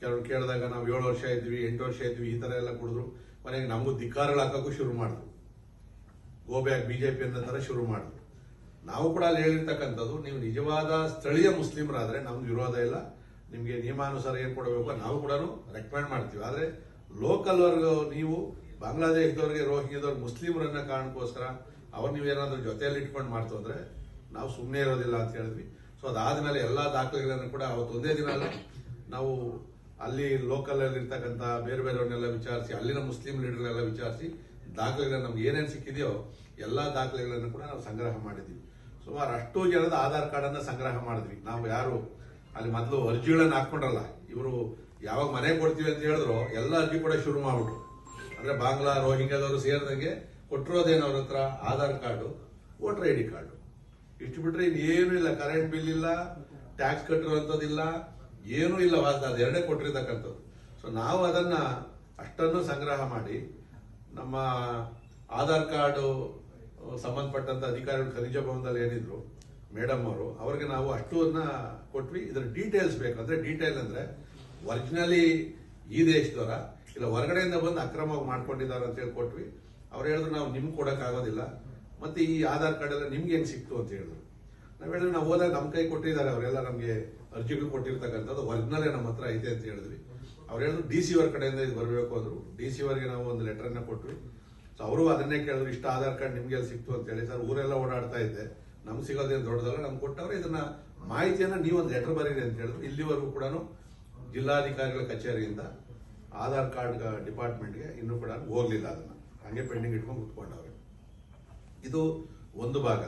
ಕೆಲವರು ಕೇಳಿದಾಗ ನಾವು ಏಳು ವರ್ಷ ಇದ್ವಿ, ಎಂಟು ವರ್ಷ ಇದ್ವಿ, ಈ ತರ ಎಲ್ಲ ಕುಡಿದ್ರು. ಕೊನೆಗೆ ನಮಗೂ ಧಿಕ್ಕಾರಗಳು ಹಾಕೋಕ್ಕೂ ಶುರು ಮಾಡಿದ್ರು ಗೋ ಬ್ಯಾಕ್ ಬಿಜೆಪಿ ಅನ್ನೋ ಥರ ಶುರು ಮಾಡಿದ್ರು ನಾವು ಕೂಡ ಅಲ್ಲಿ ಹೇಳಿರ್ತಕ್ಕಂಥದ್ದು, ನೀವು ನಿಜವಾದ ಸ್ಥಳೀಯ ಮುಸ್ಲಿಮರಾದರೆ ನಮ್ದು ವಿರೋಧ ಇಲ್ಲ. ನಿಮಗೆ ನಿಯಮಾನುಸಾರ ಏನ್ ಕೊಡಬೇಕು ನಾವು ಕೂಡ ರೆಕಮೆಂಡ್ ಮಾಡ್ತೀವಿ. ಆದ್ರೆ ಲೋಕಲ್ ವರ್ಗ ನೀವು, ಬಾಂಗ್ಲಾದೇಶದವ್ರಿಗೆ ರೋಹಿಂಗ್ಯದವ್ರಿಗೆ ಮುಸ್ಲಿಮರನ್ನ ಕಾರಣಕ್ಕೋಸ್ಕರ ಅವ್ರು ನೀವೇನಾದ್ರೂ ಜೊತೆಯಲ್ಲಿ ಇಟ್ಕೊಂಡು ಮಾಡ್ತು ಅಂದರೆ ನಾವು ಸುಮ್ಮನೆ ಇರೋದಿಲ್ಲ ಅಂತ ಹೇಳಿದ್ವಿ. ಸೊ ಅದಾದ್ಮೇಲೆ ಎಲ್ಲಾ ದಾಖಲೆಗಳನ್ನು ಕೂಡ ಅವತ್ತು ಒಂದೇ ದಿನ ನಾವು ಅಲ್ಲಿ ಲೋಕಲ್ ಅಲ್ಲಿ ಇರ್ತಕ್ಕಂಥ ಬೇರೆ ಬೇರೆಯವ್ರನ್ನೆಲ್ಲ ವಿಚಾರಿಸಿ, ಅಲ್ಲಿನ ಮುಸ್ಲಿಂ ಲೀಡರ್ನೆಲ್ಲ ವಿಚಾರಿಸಿ, ದಾಖಲೆಗಳನ್ನ ನಮ್ಗೆ ಏನೇನು ಸಿಕ್ಕಿದೆಯೋ ಎಲ್ಲಾ ದಾಖಲೆಗಳನ್ನು ಕೂಡ ನಾವು ಸಂಗ್ರಹ ಮಾಡಿದ್ವಿ ಸುಮಾರು ಅಷ್ಟು ಜನದ ಆಧಾರ್ ಕಾರ್ಡನ್ನು ಸಂಗ್ರಹ ಮಾಡಿದ್ವಿ. ನಾವು ಯಾರು? ಅಲ್ಲಿ ಮೊದಲು ಅರ್ಜಿಗಳನ್ನ ಹಾಕೊಂಡ್ರಲ್ಲ ಇವರು ಯಾವಾಗ ಮನೆ ಕೊಡ್ತೀವಿ ಅಂತ ಹೇಳಿದ್ರು, ಎಲ್ಲ ಅರ್ಜಿ ಕೂಡ ಶುರು ಮಾಡ್ಬಿಟ್ರು. ಅಂದ್ರೆ ಬಾಂಗ್ಲಾ ರೋಹಿಂಗ್ಯಾದವರು ಸೇರಿದಂಗೆ ಕೊಟ್ಟಿರೋದೇನು ಅವ್ರ ಹತ್ರ, Aadhaar card, voter I D card. ಇಷ್ಟು ಬಿಟ್ರೆ ಇನ್ನೇನು ಇಲ್ಲ ಕರೆಂಟ್ ಬಿಲ್ ಇಲ್ಲ ಟ್ಯಾಕ್ಸ್ ಕಟ್ಟಿರುವಂತದ್ದಿಲ್ಲ ಏನೂ ಇಲ್ಲ ಅವಾಗ ಅದು ಎರಡೇ ಕೊಟ್ಟಿರ್ತಕ್ಕಂಥದ್ದು. ಸೊ ನಾವು ಅದನ್ನ ಅಷ್ಟನ್ನು ಸಂಗ್ರಹ ಮಾಡಿ ನಮ್ಮ ಆಧಾರ್ ಕಾರ್ಡು ಸಂಬಂಧಪಟ್ಟಂತ ಅಧಿಕಾರಿಗಳು ಖನಿಜ ಭವನದಲ್ಲಿ ಏನಿದ್ರು, ಮೇಡಮ್ ಅವರು, ಅವ್ರಿಗೆ ನಾವು ಅಷ್ಟನ್ನ ಕೊಟ್ವಿ. ಇದರ ಡೀಟೇಲ್ಸ್ ಬೇಕಂದ್ರೆ ಡೀಟೇಲ್ ಅಂದ್ರೆ ಒರಿಜಿನಲಿ ಈ ದೇಶದವರ, ಇಲ್ಲ ಹೊರಗಡೆಯಿಂದ ಬಂದು ಅಕ್ರಮವಾಗಿ ಮಾಡ್ಕೊಂಡಿದ್ದಾರೆ ಅಂತ ಹೇಳಿ ಕೊಟ್ವಿ. ಅವ್ರು ಹೇಳಿದ್ರು, ನಾವು ನಿಮ್ಗೆ ಕೊಡೋಕ್ಕಾಗೋದಿಲ್ಲ. ಮತ್ತೆ ಈ ಆಧಾರ್ ಕಾರ್ಡ್ ಎಲ್ಲ ನಿಮ್ಗೆ ಹೆಂಗ್ ಸಿಕ್ತು ಅಂತ ಹೇಳಿದ್ರು. ನಾವ್ ನಾವು ಹೋದಾಗ ನಮ್ಮ ಕೈ ಕೊಟ್ಟಿದ್ದಾರೆ, ಅವರೆಲ್ಲ ನಮಗೆ ಅರ್ಜಿಗಳು ಕೊಟ್ಟಿರ್ತಕ್ಕಂಥದ್ದು. ಒರಿಜಿನಲೇ ನಮ್ಮ ಹತ್ರ ಐತೆ ಅಂತ ಹೇಳಿದ್ವಿ. ಅವ್ರು ಹೇಳಿದ್ರು ಡಿ ಸಿ ಅವರ ಕಡೆಯಿಂದ ಇದು ಬರಬೇಕು ಅಂದ್ರು. ಡಿ ಸಿ ಅವರಿಗೆ ನಾವು ಒಂದು ಲೆಟರ್ನ ಕೊಟ್ವಿ. ಸೊ ಅವರು ಅದನ್ನೇ ಕೇಳಿದ್ರು, ಇಷ್ಟ ಆಧಾರ್ ಕಾರ್ಡ್ ನಿಮ್ಗೆ ಅಲ್ಲಿ ಸಿಕ್ತು ಅಂತ ಹೇಳಿ. ಸರ್, ಊರೆಲ್ಲ ಓಡಾಡ್ತಾ ಇದ್ದೆ. ನಮ್ಗೆ ಸಿಗೋದೇನು ದೊಡ್ಡದಲ್ಲ, ನಮ್ಗೆ ಕೊಟ್ಟವ್ರೆ, ಇದನ್ನ ಮಾಹಿತಿಯನ್ನ ನೀವು ಒಂದು ಲೆಟರ್ ಬರೀರಿ ಅಂತ ಹೇಳಿದ್ರು. ಇಲ್ಲಿವರೆಗೂ ಕೂಡ ಜಿಲ್ಲಾಧಿಕಾರಿಗಳ ಕಚೇರಿಯಿಂದ ಆಧಾರ್ ಕಾರ್ಡ್ ಡಿಪಾರ್ಟ್ಮೆಂಟ್ಗೆ ಇನ್ನೂ ಕೂಡ ಹೋಗ್ಲಿಲ್ಲ ಅದನ್ನ. ಹಂಗೆ ಪೆಂಡಿಂಗ್ ಇಟ್ಕೊಂಡು ಕುತ್ಕೊಂಡವ್ರೆ. ಇದು ಒಂದು ಭಾಗ.